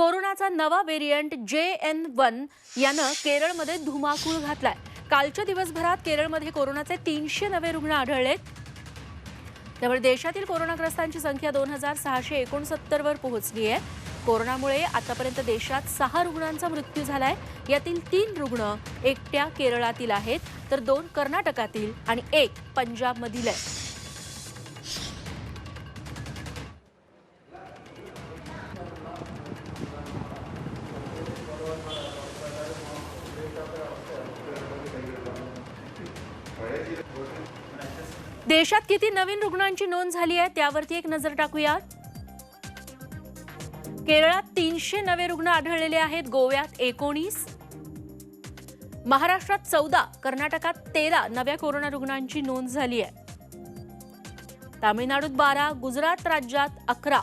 कोरोनाचा नवा व्हेरियंट जे एन वन यानं केरळमध्ये धुमाकूळ घातलाय. कालच्या दिवसभरात केरळमध्ये कोरोनाचे तीनशे नवे रुग्ण आढळलेत. त्यामुळे देशातील कोरोनाग्रस्तांची संख्या दोन हजार सहाशे एकोणसत्तर वर पोहोचली आहे. कोरोनामुळे आतापर्यंत देशात सहा रुग्णांचा मृत्यू झालाय. यातील तीन रुग्ण एकट्या केरळातील आहेत तर दोन कर्नाटकातील आणि एक पंजाबमधील आहे देशात किती नवीन रुग्णांची नोंद झाली आहे त्यावरती एक नजर टाकूया. केरळात तीनशे नवे रुग्ण आढळलेले आहेत गोव्यात एकोणीस. महाराष्ट्रात चौदा कर्नाटकात तेरा नव्या कोरोना रुग्णांची नोंद झाली आहे. तामिळनाडूत बारा गुजरात राज्यात अकरा.